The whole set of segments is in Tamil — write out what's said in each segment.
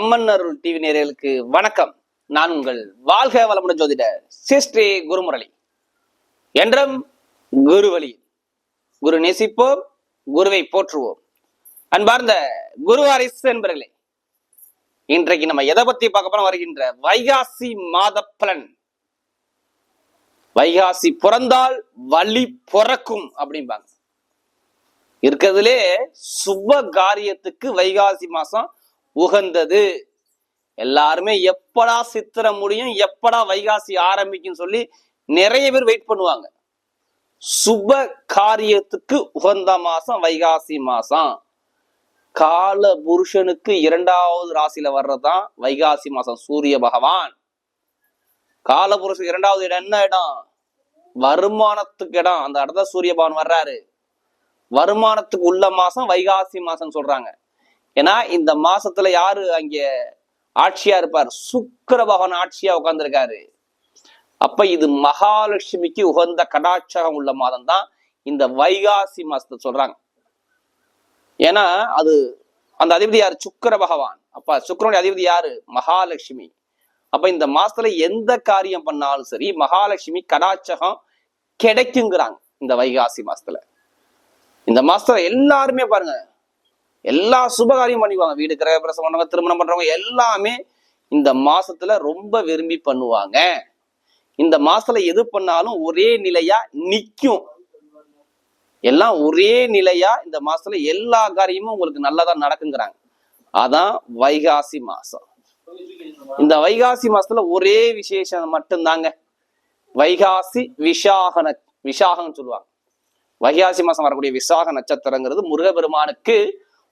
அம்மன் அருள் டிவி நேயர்களுக்கு வணக்கம். நான் உங்கள் வாழ்க வளமுடன் ஜோதிட சிஸ்ரீ குருமுரளி. என்றும் குருவழி குரு நேசிப்போம் குருவை போற்றுவோம். அன்பார்ந்த குருவாரிசு என்பர்களே இன்றைக்கு நம்ம எதை பத்தி பார்க்க போன வருகின்ற வைகாசி மாத பலன். வைகாசி பிறந்தால் வழி பிறக்கும் அப்படிம்பாங்க. இருக்கிறதுலே சுப காரியத்துக்கு வைகாசி மாசம் உகந்தது. எல்லாருமே எப்படா சித்திரை முடியும் எப்படா வைகாசி ஆரம்பிக்கும் சொல்லி நிறைய பேர் வெயிட் பண்ணுவாங்க. சுப காரியத்துக்கு உகந்த மாசம் வைகாசி மாசம். கால புருஷனுக்கு இரண்டாவது ராசியில வர்றதுதான் வைகாசி மாசம் சூரிய பகவான். கால புருஷன் இரண்டாவது இடம் என்ன இடம்? வருமானத்துக்கு இடம். அந்த இடத்துல சூரிய பகவான் வர்றாரு. வருமானத்துக்கு உள்ள மாசம் வைகாசி மாசம் சொல்றாங்க. ஏன்னா இந்த மாசத்துல யாரு அங்க ஆட்சியா இருப்பார்? சுக்கர பகவான் ஆட்சியா உட்கார்ந்துருக்காரு. அப்ப இது மகாலட்சுமிக்கு உகந்த கடாட்சகம் உள்ள மாதம் தான் இந்த வைகாசி மாசத்தை சொல்றாங்க. ஏன்னா அது அந்த அதிபதி யாரு? சுக்கிர பகவான். அப்ப சுக்கிரனுடைய அதிபதி யாரு? மகாலட்சுமி. அப்ப இந்த மாசத்துல எந்த காரியம் பண்ணாலும் சரி மகாலட்சுமி கடாட்சகம் கிடைக்குங்கிறாங்க இந்த வைகாசி மாசத்துல. இந்த மாசத்துல எல்லாருமே பாருங்க எல்லா சுபகாரியம் பண்ணிக்குவாங்க. வீடு கிரக பண்றவங்க திருமணம் பண்றவங்க எல்லாமே இந்த மாசத்துல ரொம்ப விரும்பி பண்ணுவாங்க. இந்த மாசத்துல எது பண்ணாலும் ஒரே நிலையா நிக்கும். எல்லாம் ஒரே நிலையா இந்த மாசத்துல எல்லா காரியமும் உங்களுக்கு நல்லதா நடக்குங்கிறாங்க. அதான் வைகாசி மாசம். இந்த வைகாசி மாசத்துல ஒரே விசேஷம் மட்டும்தாங்க. வைகாசி விசாகன விசாகம்னு சொல்லுவாங்க. வைகாசி மாசம் வரக்கூடிய விசாக நட்சத்திரங்கிறது முருகபெருமானுக்கு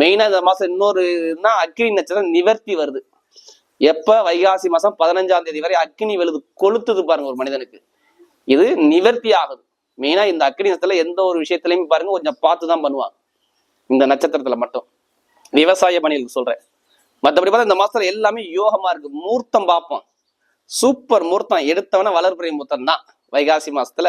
மெயினாக இந்த மாதம் இன்னொரு இதுனா அக்னி நட்சத்திரம் நிவர்த்தி வருது. எப்ப? வைகாசி மாதம் பதினஞ்சாம் தேதி வரை அக்னி வெளுது கொளுத்துது பாருங்க ஒரு மனிதனுக்கு. இது நிவர்த்தி ஆகுது. மெயினா இந்த அக்னி நட்சத்திரத்தில் எந்த ஒரு விஷயத்துலையும் பாருங்க கொஞ்சம் பார்த்து தான் பண்ணுவாங்க. இந்த நட்சத்திரத்தில் மட்டும். விவசாய பணிகளுக்கு சொல்றேன். மற்றபடி பார்த்தா இந்த மாசத்துல எல்லாமே யோகமாக இருக்கு. மூர்த்தம் பார்ப்போம். சூப்பர் மூர்த்தம். எடுத்தவன வளர்புரை மூர்த்தம் தான் வைகாசி மாசத்துல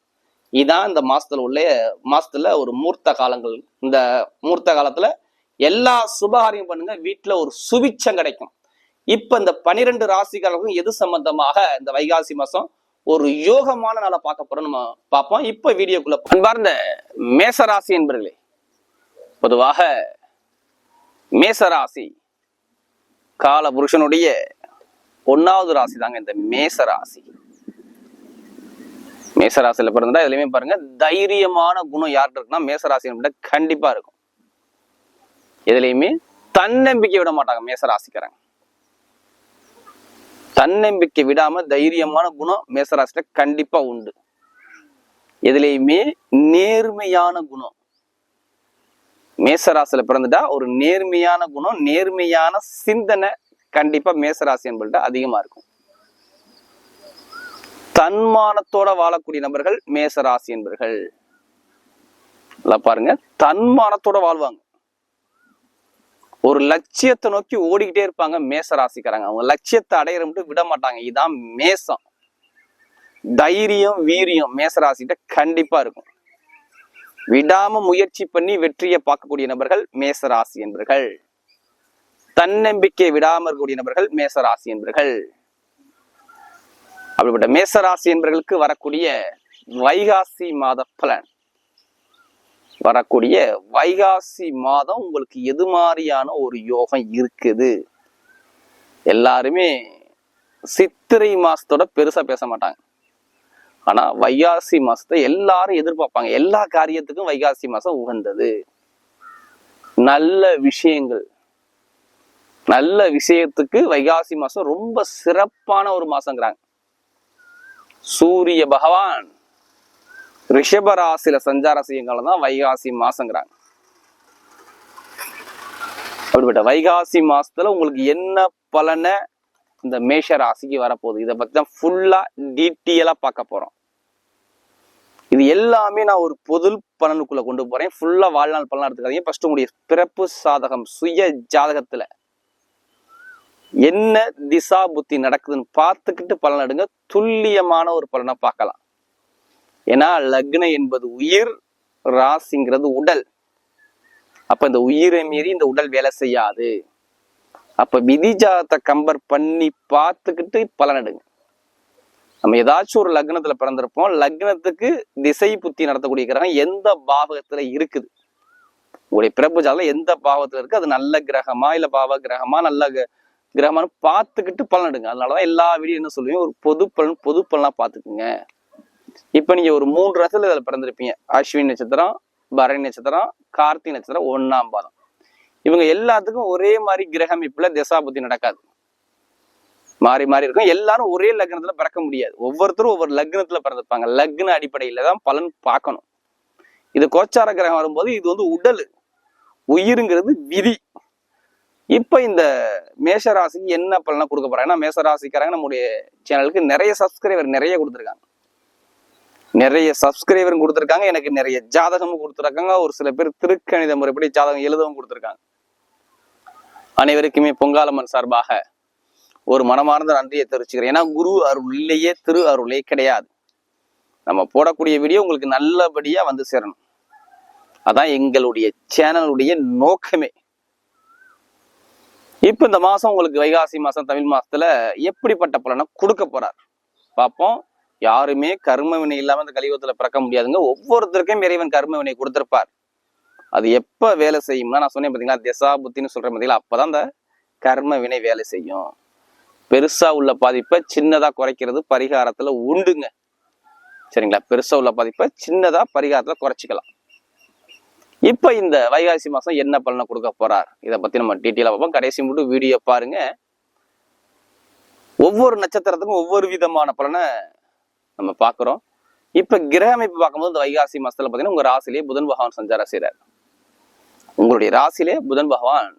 இதான் இந்த மாசத்துல உள்ள மாசத்துல ஒரு மூர்த்த காலங்கள். இந்த மூர்த்த காலத்துல எல்லா சுபகாரியம் பண்ணுங்க வீட்டுல ஒரு சுபிச்சம் கிடைக்கும். இப்ப இந்த பனிரெண்டு ராசிக்காரர்களுக்கும் எது சம்பந்தமாக இந்த வைகாசி மாசம் ஒரு யோகமான நாளை பார்க்க போறோம் நம்ம பார்ப்போம். இப்ப வீடியோக்குள்ள போ- அன்பார்ந்த மேசராசி என்பர்களே பொதுவாக மேசராசி கால புருஷனுடைய ஒன்னாவது ராசி தாங்க இந்த மேசராசி. மேசராசியில பிறந்தா இதுலயுமே பாருங்க தைரியமான குணம் யார்கிட்ட இருக்குன்னா மேசராசி கண்டிப்பா இருக்கும். எதுலையுமே தன்னம்பிக்கை விட மாட்டாங்க மேசராசிக்காரங்க. தன்னம்பிக்கை விடாம தைரியமான குணம் மேசராசிட்ட கண்டிப்பா உண்டு. எதுலையுமே நேர்மையான குணம். மேசராசியில பிறந்துட்டா ஒரு நேர்மையான குணம் நேர்மையான சிந்தனை கண்டிப்பா மேசராசி என்பது அதிகமா இருக்கும். தன்மானத்தோட வாழக்கூடிய நபர்கள் மேசராசி என்பர்கள். பாருங்க. தன்மானத்தோட வாழ்வாங்க. ஒரு லட்சியத்தை நோக்கி ஓடிக்கிட்டே இருப்பாங்க மேச ராசிக்காரங்க அவங்க லட்சியத்தை அடையிற மட்டும் விட மாட்டாங்க. இதுதான் மேசம். தைரியம் வீரியம் மேசராசிட்ட கண்டிப்பா இருக்கும். விடாம முயற்சி பண்ணி வெற்றியை பார்க்கக்கூடிய நபர்கள் மேசராசி என்பர்கள். தன்னம்பிக்கை விடாம இருக்கக்கூடிய நபர்கள் மேசராசி என்பர்கள். அப்படிப்பட்ட மேசராசி என்பவர்களுக்கு வரக்கூடிய வைகாசி மாத பலன். வரக்கூடிய வைகாசி மாதம் உங்களுக்கு எது மாதிரியான ஒரு யோகம் இருக்குது? எல்லாருமே சித்திரை மாசத்தோட பெருசா பேச மாட்டாங்க. ஆனா வைகாசி மாசத்தை எல்லாரும் எதிர்பார்ப்பாங்க. எல்லா காரியத்துக்கும் வைகாசி மாசம் உகந்தது. நல்ல விஷயங்கள். நல்ல விஷயத்துக்கு வைகாசி மாசம் ரொம்ப சிறப்பான ஒரு மாசங்கிறாங்க. சூரிய பகவான் ரிஷபராசியில சஞ்சார செய்யுங்காலம் தான் வைகாசி மாசங்கிறாங்க. அப்படிப்பட்ட வைகாசி மாசத்துல உங்களுக்கு என்ன பலனை இந்த மேஷ ராசிக்கு வரப்போகுது? இதை பத்தி தான் ஃபுல்லா டீட்டெயிலா பார்க்க போறோம். இது எல்லாமே நான் ஒரு பொது பலனுக்குள்ள கொண்டு போறேன். ஃபுல்லா வாழ்நாள் பலனா எடுத்துக்காதீங்க. ஃபர்ஸ்ட் உங்களுடைய பிறப்பு சாதகம் சுய ஜாதகத்துல என்ன திசா புத்தி நடக்குதுன்னு பார்த்துக்கிட்டு பலன் எடுங்க. துல்லியமான ஒரு பலனை பார்க்கலாம். ஏன்னா லக்ன என்பது உயிர் ராசிங்கிறது உடல். அப்ப இந்த உயிரை மீறி இந்த உடல் வேலை செய்யாது. அப்ப விதி ஜாதத்தை கம்பேர் பண்ணி பார்த்துக்கிட்டு பலன் எடுங்க. நம்ம ஏதாச்சும் ஒரு லக்னத்துல பிறந்திருப்போம். லக்னத்துக்கு திசை புத்தி நடத்தக்கூடிய கிரகம் எந்த பாவகத்துல இருக்குது? உங்களுடைய பிறப்பு ஜாதகம் எந்த பாவத்துல இருக்கு? அது நல்ல கிரகமா இல்ல பாவ கிரகமா நல்ல கிரகமானம் பார்த்துக்கிட்டு பலன் எடுங்க. அதனாலதான் எல்லா வீடியோ என்ன சொல்லுவீங்க ஒரு பொது பலன் பொது பலனா பார்த்துக்குங்க. இப்ப நீங்க ஒரு மூன்று ரசத்துல இதுல பிறந்திருப்பீங்க. அஸ்வினி நட்சத்திரம் பரணி நட்சத்திரம் கார்த்திகை நட்சத்திரம் ஒன்னாம் பாதம். இவங்க எல்லாத்துக்கும் ஒரே மாதிரி கிரகம் இப்பல புத்தி நடக்காது. மாறி மாறி இருக்கும். எல்லாரும் ஒரே லக்னத்துல பிறக்க முடியாது. ஒவ்வொருத்தரும் ஒவ்வொரு லக்னத்துல பிறந்திருப்பாங்க. லக்ன அடிப்படையில தான் பலன் பார்க்கணும். இது கோச்சார கிரகம் வரும்போது இது வந்து உடல். உயிருங்கிறது விதி. இப்போ இந்த மேஷ ராசிக்கு என்ன பலனை கொடுக்க போறாங்க? ஏன்னா மேஷ ராசிக்காரங்க நம்முடைய சேனலுக்கு நிறைய சப்ஸ்கிரைபர் நிறைய கொடுத்துருக்காங்க. நிறைய சப்ஸ்கிரைபரும் கொடுத்துருக்காங்க. எனக்கு நிறைய ஜாதகமும் கொடுத்துருக்காங்க. ஒரு சில பேர் திருக்கணித முறைப்படி ஜாதகம் எழுதவும் கொடுத்துருக்காங்க. அனைவருக்குமே பொங்காலம்மன் சார்பாக ஒரு மனமார்ந்த நன்றியை தெரிவிச்சுக்கிறேன். ஏன்னா குரு அருள் இல்லையே திரு அருளே கிடையாது. நம்ம போடக்கூடிய வீடியோ உங்களுக்கு நல்லபடியா வந்து சேரணும். அதான் எங்களுடைய சேனலுடைய நோக்கமே. இப்போ இந்த மாதம் உங்களுக்கு வைகாசி மாதம் தமிழ் மாதத்தில் எப்படிப்பட்ட பலனை கொடுக்க போறார்? பார்ப்போம். யாருமே கர்ம வினை இல்லாமல் இந்த கலியுகத்தில் பிறக்க முடியாதுங்க. ஒவ்வொருத்தருக்கும் இறைவன் கர்ம வினை கொடுத்துருப்பார். அது எப்போ வேலை செய்யும்னா நான் சொன்னேன் பார்த்தீங்களா திசா புத்தின்னு பார்த்தீங்களா அப்போ தான் அந்த கர்ம வினை வேலை செய்யும். பெருசாக உள்ள பாதிப்பை சின்னதாக குறைக்கிறது பரிகாரத்தில் உண்டுங்க. சரிங்களா? பெருசாக உள்ள பாதிப்பை சின்னதாக பரிகாரத்தில் குறைச்சிக்கலாம். இப்ப இந்த வைகாசி மாசம் என்ன பலனை கொடுக்க போறார்? இதை பத்தி நம்ம டீட்டெயிலா பார்ப்போம். கடைசி மட்டும் வீடியோ பாருங்க. ஒவ்வொரு நட்சத்திரத்துக்கும் ஒவ்வொரு விதமான பலனை நம்ம பார்க்குறோம். இப்ப கிரக அமைப்பு பார்க்கும்போது இந்த வைகாசி மாசத்துல பாத்தீங்கன்னா உங்க ராசிலேயே புதன் பகவான் சஞ்சாரம் செய்கிறார் உங்களுடைய ராசியிலே புதன் பகவான்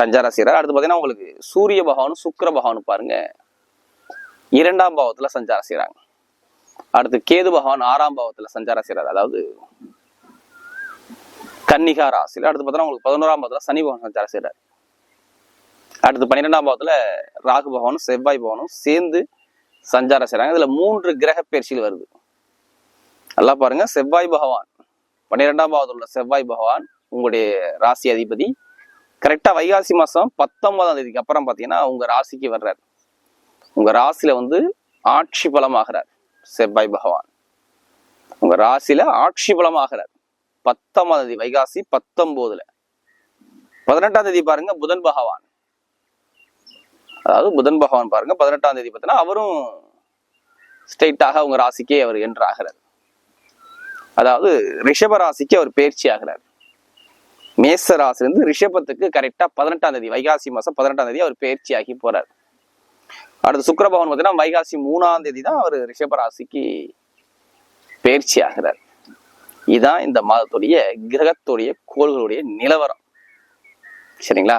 சஞ்சாரம் செய்கிறார் அடுத்து பாத்தீங்கன்னா உங்களுக்கு சூரிய பகவானும் சுக்கிர பகவானும் பாருங்க. இரண்டாம் பாவத்துல சஞ்சாரம் செய்கிறாங்க அடுத்து கேது பகவான் ஆறாம் பாவத்துல சஞ்சாரம் செய்கிறார் அதாவது கன்னிகா ராசியில் அடுத்து பார்த்தோன்னா உங்களுக்கு பதினோராம் பாவத்தில் சனி பகவான் சஞ்சாரம் செய்கிறார் அடுத்து பன்னிரெண்டாம் பாவத்தில் ராகு பகவானும் செவ்வாய் பகவானும் சேர்ந்து சஞ்சாரம் செய்கிறாங்க இதில் மூன்று கிரக பயிற்சியில் வருது. நல்லா பாருங்க. செவ்வாய் பகவான் பன்னிரெண்டாம் பாவத்தில் உள்ள செவ்வாய் பகவான் உங்களுடைய ராசி அதிபதி. கரெக்டாக வைகாசி மாதம் பத்தொன்பதாம் தேதிக்கு அப்புறம் பார்த்தீங்கன்னா உங்கள் ராசிக்கு வர்றார். உங்கள் ராசியில் வந்து ஆட்சி பலமாகிறார் செவ்வாய் பகவான். உங்கள் ராசியில் ஆட்சி பலமாகிறார். பத்தொன்பதாம் தேதி வைகாசி பத்தொன்பதுல. பதினெட்டாம் தேதி பாருங்க புதன் பகவான். அதாவது புதன் பகவான் பாருங்க பதினெட்டாம் தேதி பார்த்தீங்கன்னா அவரும் ஸ்ட்ரைட்டாக உங்க ராசிக்கே அவர் என்று ஆகிறார் அதாவது ரிஷப ராசிக்கு அவர் பயிற்சி ஆகிறார் மேச ராசிலிருந்து ரிஷபத்துக்கு கரெக்டா பதினெட்டாம் தேதி வைகாசி மாசம் பதினெட்டாம் தேதி அவர் பயிற்சி ஆகி போறார். அடுத்து சுக்கிர பகவான் பார்த்தீங்கன்னா வைகாசி மூணாம் தேதி தான் அவர் ரிஷப ராசிக்கு பயிற்சி ஆகிறார் இதுதான் இந்த மாதத்துடைய கிரகத்துடைய கோள்களுடைய நிலவரம். சரிங்களா?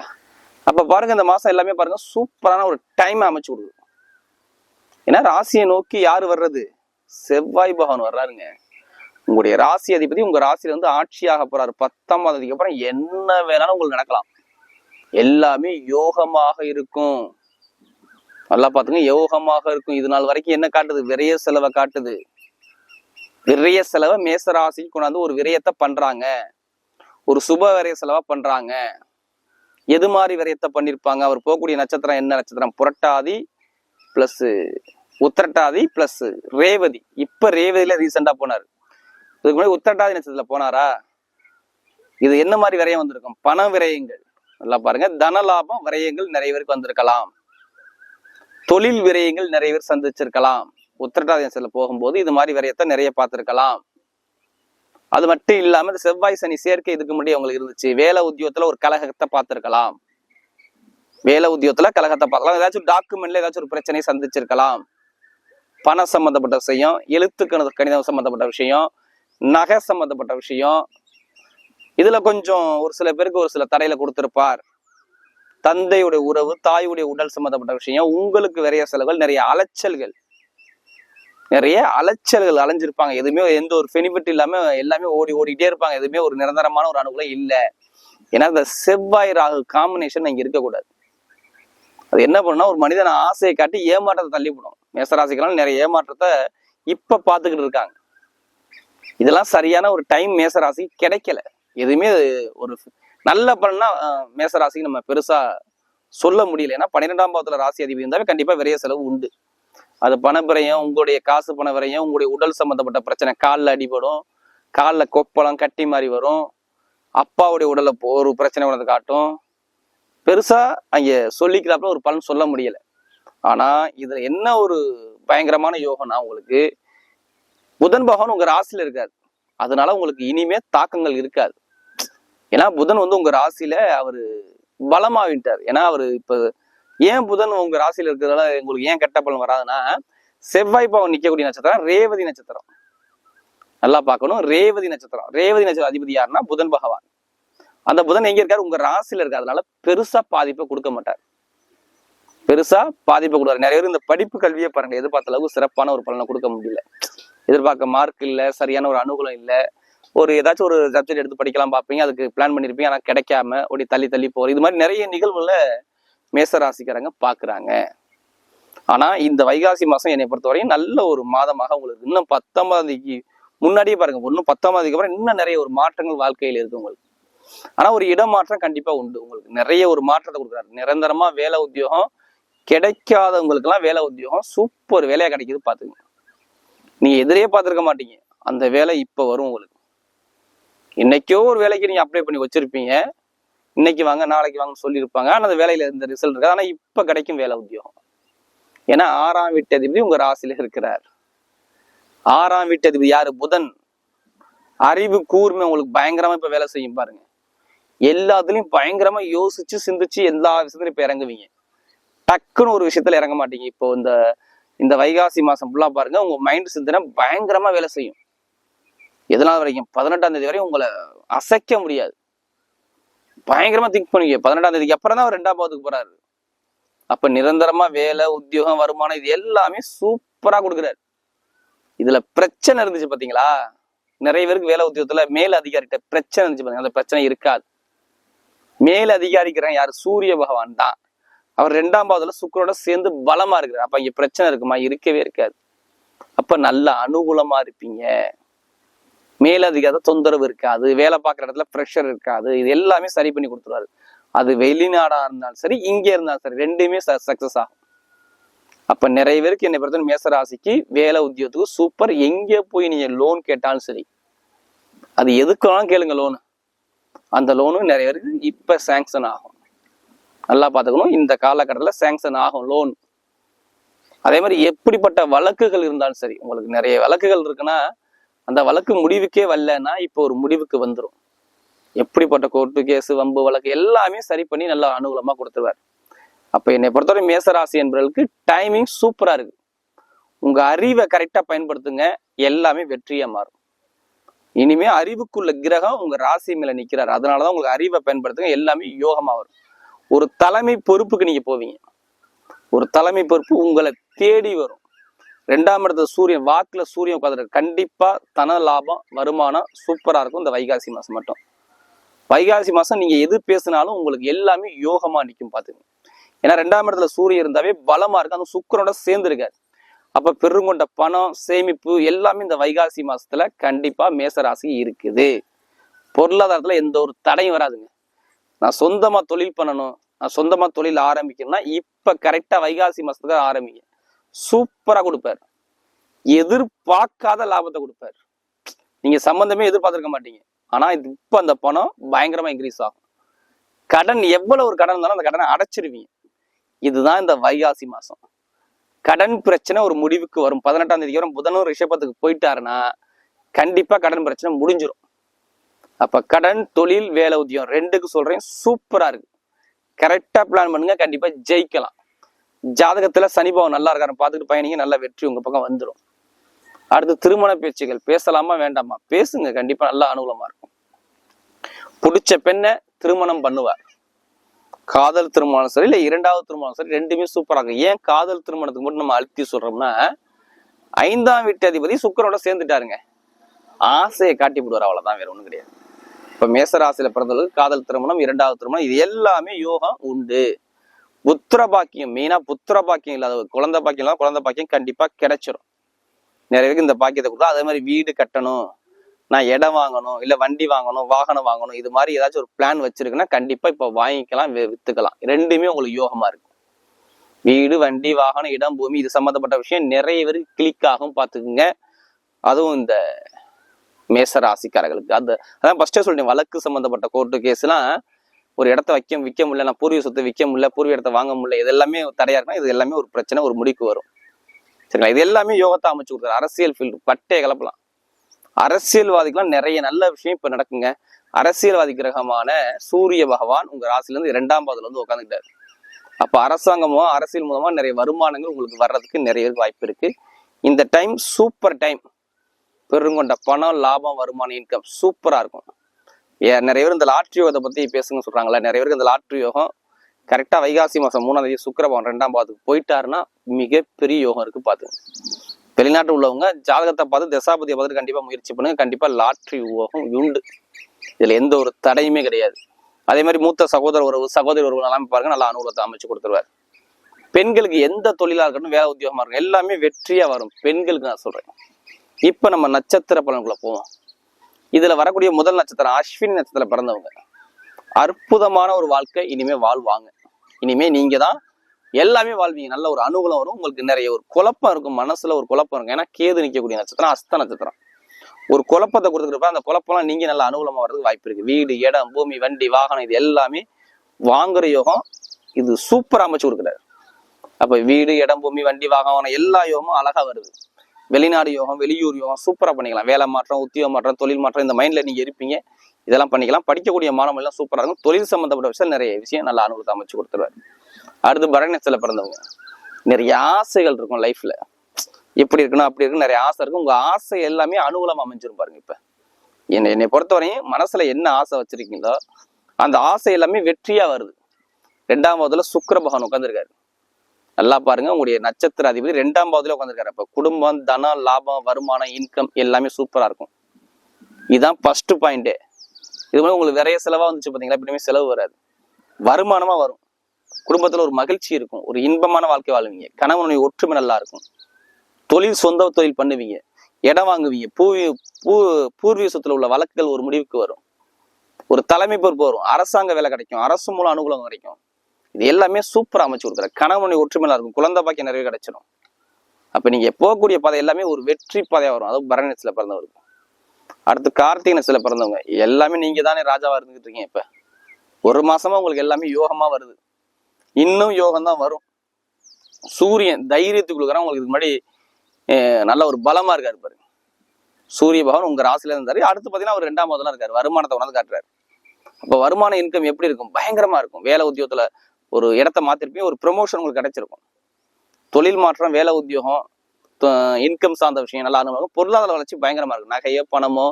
அப்ப பாருங்க இந்த மாசம் எல்லாமே பாருங்க சூப்பரான ஒரு டைம் அமைச்சு கொடுக்குது. ஏன்னா ராசியை நோக்கி யாரு வர்றது? செவ்வாய் பகவான் வர்றாருங்க. உங்களுடைய ராசி அதிபதி உங்க ராசியில வந்து ஆட்சியாக போறாரு. பத்தாம் மாதத்துக்கு அப்புறம் என்ன வேணாலும் உங்களுக்கு நடக்கலாம். எல்லாமே யோகமாக இருக்கும். நல்லா பாத்துங்க யோகமாக இருக்கும். இது நாள் வரைக்கும் என்ன காட்டுது? விரைய செலவை காட்டுது. விரைய செலவை மேசராசி கொண்டாந்து ஒரு விரயத்தை பண்றாங்க. ஒரு சுப விரய செலவா பண்றாங்க. எது மாதிரி விரயத்தை பண்ணியிருப்பாங்க அவர் போகக்கூடிய நட்சத்திரம் என்ன நட்சத்திரம்? Purattathi plus Uthirattathi plus Revathi. இப்ப ரேவதியில ரீசெண்டா போனார். இதுக்கு முன்னாடி உத்திரட்டாதி நட்சத்திரத்துல போனாரா? இது என்ன மாதிரி விரயம் வந்திருக்கும்? பண விரயங்கள். நல்லா பாருங்க. தன லாபம் விரயங்கள் நிறைய பேருக்கு வந்திருக்கலாம். தொழில் விரயங்கள் நிறைய பேர் சந்திச்சிருக்கலாம். உத்திரட்டாதி நட்சத்திரத்துல போகும்போது இது மாதிரி விரயத்தை நிறைய பார்த்துருக்கலாம். அது மட்டும் இல்லாம இந்த செவ்வாய் சனி சேர்க்கை இதுக்கு முன்னாடி அவங்களுக்கு இருந்துச்சு. வேலை உத்தியோகத்துல ஒரு கலகத்தை பார்த்துருக்கலாம். வேலை உத்தியோகத்துல கலகத்தை பார்க்கலாம். ஏதாச்சும் டாக்குமெண்ட்ல ஏதாச்சும் ஒரு பிரச்சனையை சந்திச்சிருக்கலாம். பணம் சம்பந்தப்பட்ட விஷயம் எழுத்து கணித கணிதம் சம்பந்தப்பட்ட விஷயம் நகை சம்பந்தப்பட்ட விஷயம். இதுல கொஞ்சம் ஒரு சில பேருக்கு ஒரு சில தடையில கொடுத்திருப்பார். தந்தையுடைய உறவு தாயுடைய உடல் சம்பந்தப்பட்ட விஷயம் உங்களுக்கு நிறைய செலவுகள் நிறைய அலைச்சல்கள். நிறைய அலைச்சல்கள் அலைஞ்சிருப்பாங்க. எதுவுமே எந்த ஒரு பெனிஃபிட் இல்லாம எல்லாமே ஓடி ஓடிட்டே இருப்பாங்க. எதுவுமே ஒரு நிரந்தரமான ஒரு அனுகூலம் இல்லை. ஏன்னா இந்த செவ்வாய் ராகு காம்பினேஷன் இங்க இருக்கக்கூடாது. அது என்ன பண்ணுன்னா ஒரு மனிதன் ஆசையை காட்டி ஏமாற்றத்தை தள்ளிவிடும் மேசராசிக்கெல்லாம் நிறைய ஏமாற்றத்தை இப்ப பாத்துக்கிட்டு இருக்காங்க. இதெல்லாம் சரியான ஒரு டைம் மேசராசி கிடைக்கல. எதுவுமே ஒரு நல்ல பலனா மேசராசிக்கு நம்ம பெருசா சொல்ல முடியல. ஏன்னா பன்னிரெண்டாம் பாவத்துல ராசி அதிபதி இருந்தாவே கண்டிப்பா விரைய செலவு உண்டு. அது பணப்பிரையும் உங்களுடைய காசு பணவரையும் உங்களுடைய உடல் சம்பந்தப்பட்ட பிரச்சனை. காலில் அடிபடும் காலில் கொப்பளம் கட்டி மாதிரி வரும். அப்பாவுடைய உடலை ஒரு பிரச்சனை உனது காட்டும். பெருசாக அங்கே சொல்லிக்கிறாப்புல ஒரு பலன் சொல்ல முடியலை. ஆனால் இதில் என்ன ஒரு பயங்கரமான யோகம்னா உங்களுக்கு புதன் பகவான் உங்கள் ராசியில் இருக்காது அதனால உங்களுக்கு இனிமே தாக்கங்கள் இருக்காது. ஏன்னா புதன் வந்து உங்கள் ராசியில அவர் பலமாகிட்டார் ஏன்னா அவர் இப்போ ஏன் புதன் உங்க ராசியில இருக்கிறதால உங்களுக்கு ஏன் கெட்ட பலன் வராதுன்னா செவ்வாய் பாவம் நிக்கக்கூடிய நட்சத்திரம் ரேவதி நட்சத்திரம். நல்லா பார்க்கணும். ரேவதி நட்சத்திரம். ரேவதி நட்சத்திரம் அதிபதி யாருன்னா புதன் பகவான். அந்த புதன் எங்க இருக்காரு? உங்க ராசியில இருக்காரு. அதனால பெருசா பாதிப்பை கொடுக்க மாட்டார். பெருசா பாதிப்பை கொடுக்காரு நிறைய பேர் இந்த படிப்பு கல்வியை பாருங்க. எதிர்பார்த்த அளவுக்கு சிறப்பான ஒரு பலனை கொடுக்க முடியல. எதிர்பார்க்க மார்க் இல்ல சரியான ஒரு அனுகூலம் இல்ல. ஒரு ஏதாச்சும் ஒரு சப்ஜெக்ட் எடுத்து படிக்கலாம் பார்ப்பீங்க. அதுக்கு பிளான் பண்ணிருப்பீங்க. ஆனா கிடைக்காம ஓடி தள்ளி தள்ளி போற. இது மாதிரி நிறைய நிகழ்வுல மேச ராசிக்காரங்க ஆனால் இந்த வைகாசி மாதம் என்னை பொறுத்தவரையும் நல்ல ஒரு மாதமாக உங்களுக்கு இன்னும் பத்தொன்பதாம் தேதிக்கு முன்னாடியே பாருங்க இன்னும் பத்தொன்பதாம் தேதிக்கு அப்புறம் இன்னும் நிறைய ஒரு மாற்றங்கள் வாழ்க்கையில் இருக்கு உங்களுக்கு. ஆனால் ஒரு இடமாற்றம் கண்டிப்பாக உண்டு உங்களுக்கு. நிறைய ஒரு மாற்றத்தை கொடுக்குறாரு. நிரந்தரமாக வேலை உத்தியோகம் கிடைக்காதவங்களுக்கெல்லாம் வேலை உத்தியோகம் சூப்பர் வேலையாக கிடைக்கிது பார்த்துங்க நீங்கள் எதிரே பார்த்துருக்க மாட்டீங்க. அந்த வேலை இப்போ வரும் உங்களுக்கு. இன்னைக்கோ ஒரு வேலைக்கு நீங்கள் அப்ளை பண்ணி வச்சிருப்பீங்க. இன்னைக்கு வாங்க நாளைக்கு வாங்க சொல்லியிருப்பாங்க. ஆனால் அந்த வேலையில இந்த ரிசல்ட் இருக்காது. ஆனால் இப்போ கிடைக்கும் வேலை உத்தியோகம். ஏன்னா ஆறாம் வீட்டு அதிபதி உங்க ராசியில இருக்கிறார். ஆறாம் வீட்டு அதிபதி யாரு? புதன். அறிவு கூர்மை உங்களுக்கு பயங்கரமா இப்ப வேலை செய்யும் பாருங்க. எல்லாத்துலயும் பயங்கரமா யோசிச்சு சிந்திச்சு எல்லா விஷயத்துலயும் இப்ப இறங்குவீங்க. டக்குன்னு ஒரு விஷயத்துல இறங்க மாட்டீங்க. இப்போ இந்த இந்த வைகாசி மாசம் ஃபுல்லா பாருங்க உங்க மைண்ட் சிந்தனை பயங்கரமா வேலை செய்யும். எதனால வரைக்கும் பதினெட்டாம் தேதி வரையும் உங்களை அசைக்க முடியாது. பயங்கரமா திங்க் பண்ணுவீங்க பதினெட்டாம் தேதிக்கு அப்புறம் தான் அவர் ரெண்டாம் பாவத்துக்கு போறாரு. அப்ப நிரந்தரமா வேலை உத்தியோகம் வருமானம் இது எல்லாமே சூப்பரா கொடுக்குறாரு. இதுல பிரச்சனை இருந்துச்சு பாத்தீங்களா? நிறைய பேருக்கு வேலை உத்தியோகத்துல மேல் அதிகாரிகிட்ட பிரச்சனை இருந்துச்சு பாத்தீங்க அந்த பிரச்சனை இருக்காது. மேல் அதிகாரிக்கிறேன் யாரு? சூரிய பகவான் தான். அவர் ரெண்டாம் பாவத்துல சுக்கரோட சேர்ந்து பலமா இருக்கிறார். அப்ப இங்க பிரச்சனை இருக்குமா? இருக்கவே இருக்காது. அப்ப நல்ல அனுகூலமா இருப்பீங்க. மேலதிகார தொந்தரவு இருக்காது வேலை பார்க்குற இடத்துல ப்ரெஷர் இருக்காது இது எல்லாமே சரி பண்ணி கொடுத்துருவாரு. அது வெளிநாடா இருந்தாலும் சரி இங்கே இருந்தாலும் சரி ரெண்டுமே சக்சஸ் ஆகும். அப்ப நிறைய பேருக்கு என்னை பொறுத்த மேசராசிக்கு வேலை உத்தியோகத்துக்கு சூப்பர் எங்கே போய் நீங்கள் லோன் கேட்டாலும் சரி அது எதுக்கெல்லாம் கேளுங்க லோனு அந்த லோனும் நிறைய பேருக்கு இப்ப சேங்ஷன் ஆகும். நல்லா பார்த்துக்கணும் இந்த காலகட்டத்தில் சேங்ஷன் ஆகும் லோன் அதே மாதிரி எப்படிப்பட்ட வழக்குகள் இருந்தாலும் சரி உங்களுக்கு நிறைய வழக்குகள் இருக்குன்னா அந்த வழக்கு முடிவுக்கே வரலன்னா இப்போ ஒரு முடிவுக்கு வந்துடும் எப்படிப்பட்ட கோர்ட்டு கேஸு வம்பு வழக்கு எல்லாமே சரி பண்ணி நல்லா அனுகூலமாக கொடுத்துருவார். அப்போ என்னை பொறுத்தவரை மேசராசி என்பவர்களுக்கு டைமிங் சூப்பராக இருக்கு. உங்கள் அறிவை கரெக்டாக பயன்படுத்துங்க எல்லாமே வெற்றியாக மாறும். இனிமே அறிவுக்குள்ள கிரகம் உங்க ராசி மேல அதனால அதனாலதான் உங்களுக்கு அறிவை பயன்படுத்துங்க எல்லாமே யோகமா வரும். ஒரு தலைமை பொறுப்புக்கு நீங்க போவீங்க. ஒரு தலைமை பொறுப்பு உங்களை தேடி வரும். ரெண்டாம் இடத்துல சூரியன் வாக்குல சூரியன் உட்காந்துருக்கு கண்டிப்பா தன லாபம் வருமானம் சூப்பரா இருக்கும் இந்த வைகாசி மாசம் மட்டும். வைகாசி மாசம் நீங்க எது பேசினாலும் உங்களுக்கு எல்லாமே யோகமா நிற்கும் பாத்துங்க. ஏன்னா ரெண்டாம் இடத்துல சூரியன் இருந்தாவே பலமா இருக்கு. அந்த சுக்கரோட சேர்ந்துருக்காரு. அப்போ அப்ப பெருங்கொண்ட பணம் சேமிப்பு எல்லாமே இந்த வைகாசி மாசத்துல கண்டிப்பா மேசராசி இருக்குது. பொருளாதாரத்துல எந்த ஒரு தடையும் வராதுங்க. நான் சொந்தமா தொழில் பண்ணணும் நான் சொந்தமா தொழில் ஆரம்பிக்கணும்னா இப்ப கரெக்டா வைகாசி மாசத்துக்கு ஆரம்பிங்க. சூப்பரா கொடுப்பாரு. எதிர்பார்க்காத லாபத்தை கொடுப்பாரு. நீங்க சம்மந்தமே எதிர்பார்த்திருக்க மாட்டீங்க. ஆனா இது இப்போ அந்த பணம் பயங்கரமா இன்க்ரீஸ் ஆகும். கடன் எவ்வளவு ஒரு கடன் இருந்தாலும் அந்த கடனை அடைச்சிருவீங்க. இதுதான் இந்த வைகாசி மாசம். கடன் பிரச்சனை ஒரு முடிவுக்கு வரும். பதினெட்டாம் தேதி வரும். புதனும் ரிஷபத்துக்கு போயிட்டாருன்னா கண்டிப்பா கடன் பிரச்சனை முடிஞ்சிடும் அப்போ கடன் தொழில் வேலை உத்தியம் ரெண்டுக்கு சொல்றேன். சூப்பரா இருக்கு. கரெக்டா பிளான் பண்ணுங்க. கண்டிப்பா ஜெயிக்கலாம். ஜாதகத்துல சனிபாவம் நல்லா இருக்காரு பார்த்துட்டு பயணிங்க நல்ல வெற்றி உங்க பக்கம் வந்துடும் அடுத்து திருமண பேச்சுகள் பேசலாமா வேண்டாமா? பேசுங்க கண்டிப்பா நல்லா அனுகூலமா இருக்கும். பிடிச்ச பெண்ணை திருமணம் பண்ணுவார். காதல் திருமணம் சரி இல்ல இரண்டாவது திருமணம் சரி ரெண்டுமே சூப்பரா இருக்கும். ஏன் காதல் திருமணத்துக்கு மட்டும் நம்ம அழுத்தி சொல்றோம்னா ஐந்தாம் வீட்டு அதிபதி சுக்கரோட சேர்ந்துட்டாருங்க. ஆசையை காட்டி விடுவார் அவ்வளவுதான் வேற ஒண்ணும் கிடையாது. இப்ப மேசராசியில பிறந்தவர்களுக்கு காதல் திருமணம் இரண்டாவது திருமணம் இது எல்லாமே யோகம் உண்டு. புத்திர பாக்கியம் மெயினா புத்திர பாக்கியம் இல்லாத குழந்தை பாக்கியம் இல்லாத குழந்தை பாக்கியம் கண்டிப்பா கிடைச்சிரும். நிறைய பேருக்கு இந்த பாக்கியத்தை கொடுத்தா அதே மாதிரி வீடு கட்டணும் நான் இடம் வாங்கணும் இல்ல வண்டி வாங்கணும் வாகனம் வாங்கணும் இது மாதிரி ஏதாச்சும் ஒரு பிளான் வச்சிருக்குன்னா கண்டிப்பா இப்ப வாங்கிக்கலாம் விற்றுக்கலாம் வித்துக்கலாம். ரெண்டுமே உங்களுக்கு யோகமா இருக்கும். வீடு வண்டி வாகனம் இடம் பூமி இது சம்பந்தப்பட்ட விஷயம் நிறைய பேருக்கு கிளிக் ஆகும் பாத்துக்குங்க அதுவும் இந்த மேச ராசிக்காரர்களுக்கு. அந்த அதான் ஃபர்ஸ்டே சொல்லிட்டேன் வழக்கு சம்பந்தப்பட்ட கோர்ட்டு கேஸ்லாம் ஒரு இடத்த வைக்க விற்க முடியல நான் பூர்வீக சொத்தை விற்க முடியல பூர்வீக இடத்த வாங்க முடியல இது எல்லாமே தடையா இருக்குன்னா இது எல்லாமே ஒரு பிரச்சனை ஒரு முடிக்கு வரும். சரிங்களா? இது எல்லாமே யோகத்தை அமைச்சு கொடுத்தாரு அரசியல் ஃபீல்டு பட்டையை கலப்பலாம். அரசியல்வாதிகளாம் நிறைய நல்ல விஷயம் இப்போ நடக்குங்க. அரசியல்வாதி கிரகமான சூரிய பகவான் உங்க ராசிலேருந்து இரண்டாம் பாதத்துல வந்து உட்காந்துக்கிட்டாரு அப்போ அரசாங்கமோ அரசியல் மூலமா நிறைய வருமானங்கள் உங்களுக்கு வர்றதுக்கு நிறைய வாய்ப்பு இருக்கு. இந்த டைம் சூப்பர் டைம் பெருங்கொண்ட பணம் லாபம் வருமானம் இன்கம் சூப்பராக இருக்கும். நிறைய பேர் இந்த லாட்ரி யோகத்தை பற்றி பேசுங்க சொல்கிறாங்களே நிறைய பேருக்கு இந்த லாட்ரி யோகம் கரெக்டாக வைகாசி மாதம் மூணாம் தேதி சுக்கிரபவன் ரெண்டாம் பாதத்துக்கு போயிட்டாருன்னா மிகப்பெரிய யோகம் இருக்கு பார்த்து வெளிநாட்டு உள்ளவங்க ஜாதகத்தை பார்த்து தசாபதியை பார்த்துட்டு கண்டிப்பாக முயற்சி பண்ணுங்க. கண்டிப்பாக லாட்ரி யோகம் உண்டு. இதில் எந்த ஒரு தடையுமே கிடையாது. அதே மாதிரி மூத்த சகோதர உறவு சகோதரி உறவு எல்லாமே பாருங்க நல்ல அனுகூலத்தை அமைச்சு கொடுத்துருவார். பெண்களுக்கு எந்த தொழிலாக இருக்கட்டும் வேலை உத்தியோகமாக இருக்கும் எல்லாமே வெற்றியாக வரும். பெண்களுக்கு நான் சொல்கிறேன் இப்போ நம்ம நட்சத்திர பலன்குள்ள போவோம். இதுல வரக்கூடிய முதல் நட்சத்திரம் அஸ்வினி நட்சத்திரம் பிறந்தவங்க. அற்புதமான ஒரு வாழ்க்கை இனிமே வாழ்வாங்க. இனிமே நீங்க தான் எல்லாமே வாழ்வீங்க. நல்ல ஒரு அனுகூலம் வரும். உங்களுக்கு நிறைய ஒரு குழப்பம் இருக்கும். மனசுல ஒரு குழப்பம் இருக்கும். ஏன்னா கேது நிற்கக்கூடிய நட்சத்திரம் அஸ்த நட்சத்திரம். ஒரு குழப்பத்தை கொடுத்துருப்ப அந்த குழப்பம்லாம் நீங்க நல்ல அனுகூலமா வர்றதுக்கு வாய்ப்பு இருக்கு. வீடு இடம் பூமி வண்டி வாகனம் இது எல்லாமே வாங்குற யோகம் இது சூப்பரா அமைச்சு கொடுக்குறாரு. அப்ப வீடு இடம் பூமி வண்டி வாகனம் எல்லா யோகமும் அழகா வருது. வெளிநாடு யோகம் வெளியூர் யோகம் சூப்பரா பண்ணிக்கலாம். வேலை மாற்றம் உத்தியோக மாற்றம் தொழில் மாற்றம் இந்த மைண்ட்ல நீங்க இருப்பீங்க. இதெல்லாம் பண்ணிக்கலாம். படிக்கக்கூடிய மாணவர்கள்லாம் சூப்பராக சூப்பரா இருக்கும். தொழில் சம்பந்தப்பட்ட விஷயம் நிறைய விஷயம் நல்ல அனுபவத்தை அமைச்சு கொடுத்துருவாரு. அடுத்து பரணத்தில் பிறந்தவங்க. நிறைய ஆசைகள் இருக்கும் லைஃப்பில் எப்படி இருக்கணும் அப்படி இருக்குன்னு நிறைய ஆசை இருக்கும். உங்க ஆசை எல்லாமே அனுகூலம் அமைஞ்சிரும் பாருங்க இப்ப. என்னை என்னை பொறுத்தவரையும் மனசுல என்ன ஆசை வச்சிருக்கீங்களோ அந்த ஆசை எல்லாமே வெற்றியா வருது. ரெண்டாம் பாவத்துல சுக்கர பகவான் உட்காந்துருக்காரு நல்லா பாருங்க. உங்களுடைய நட்சத்திர அதிபதி ரெண்டாம் பாவத்துல உட்காந்துருக்காரு அப்ப குடும்பம் தனம் லாபம் வருமானம் இன்கம் எல்லாமே சூப்பரா இருக்கும். இதுதான் ஃபர்ஸ்ட் பாயிண்டே இது மாதிரி உங்களுக்கு நிறைய செலவா வந்துச்சு பாத்தீங்களா? எப்படியுமே செலவு வராது. வருமானமா வரும். குடும்பத்துல ஒரு மகிழ்ச்சி இருக்கும். ஒரு இன்பமான வாழ்க்கை வாழ்வீங்க. கணவனுடைய ஒற்றுமை நல்லா இருக்கும். தொழில் சொந்த தொழில் பண்ணுவீங்க. இடம் வாங்குவீங்க. பூவி பூ பூர்வீக சொத்துல உள்ள வழக்குகள் ஒரு முடிவுக்கு வரும். ஒரு தலைமை பொறுப்பு வரும். அரசாங்க வேலை கிடைக்கும். அரசு மூலம் அனுகூலம் கிடைக்கும். இது எல்லாமே சூப்பரா அமைச்சு கொடுக்குற. கணவனை ஒற்றுமை இருக்கும். குழந்தை பாக்கியம் நிறைய கிடைச்சிடும் அப்ப நீங்க போகக்கூடிய பாதை எல்லாமே ஒரு வெற்றி பாதையா வரும். அதாவது பரணத்துல பிறந்தவருக்கு அடுத்து கார்த்திகை நட்சத்திரத்துல பிறந்தவங்க. எல்லாமே நீங்க தானே ராஜாவா இருந்துகிட்டு இருக்கீங்க இப்ப. ஒரு மாசமா உங்களுக்கு எல்லாமே யோகமா வருது. இன்னும் யோகம் தான் வரும். சூரியன் தைரியத்துக்கு கொடுக்குறான் உங்களுக்கு இதுக்கு முன்னாடி நல்ல ஒரு பலமா இருக்காரு பாருங்க சூரிய பகவான் உங்க ராசியில இருந்தாரு. அடுத்து பாத்தீங்கன்னா அவர் ரெண்டாம் முதல்ல இருக்காரு. வருமானத்தை உணர்ந்து காட்டுறாரு. அப்ப வருமான இன்கம் எப்படி இருக்கும்? பயங்கரமா இருக்கும். வேலை உத்தியோகத்துல ஒரு இடத்த மாற்றிருப்பீங்க ஒரு ப்ரொமோஷன் உங்களுக்கு கிடைச்சிருக்கும். தொழில் மாற்றம் வேலை உத்தியோகம் இன்கம் சார்ந்த விஷயம் நல்லா அனுபவம் பொருளாதார வளர்ச்சி பயங்கரமா இருக்கும் நகையோ பணமோ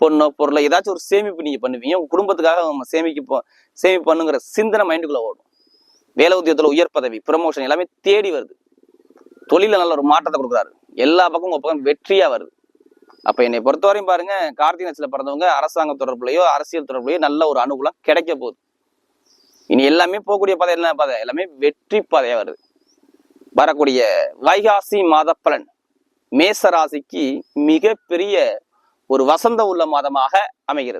பொண்ணோ பொருளோ ஏதாச்சும் ஒரு சேமிப்பு நீங்கள் பண்ணுவீங்க. உங்கள் குடும்பத்துக்காக நம்ம சேமிக்க சேமிப்பு பண்ணுங்கிற சிந்தனை மைண்டுக்குள்ளே ஓடும். வேலை உத்தியோகத்தில் உயர் பதவி ப்ரமோஷன் எல்லாமே தேடி வருது. தொழிலில் நல்ல ஒரு மாற்றத்தை கொடுக்குறாரு. எல்லா பக்கம் உங்கள் பக்கம் வெற்றியாக வருது. அப்போ என்னை பொறுத்தவரையும் பாருங்க கார்த்திகை நட்சத்திரத்தில் பிறந்தவங்க அரசாங்க தொடர்புலையோ அரசியல் தொடர்புலையோ நல்ல ஒரு அனுகூலம் கிடைக்க போகுது. இனி எல்லாமே போகக்கூடிய பாதை என்ன பாதை? எல்லாமே வெற்றி பாதையாக வருது. வரக்கூடிய வைகாசி மாத பலன் மேச ராசிக்கு மிகப்பெரிய ஒரு வசந்த உள்ள மாதமாக அமைகிறது.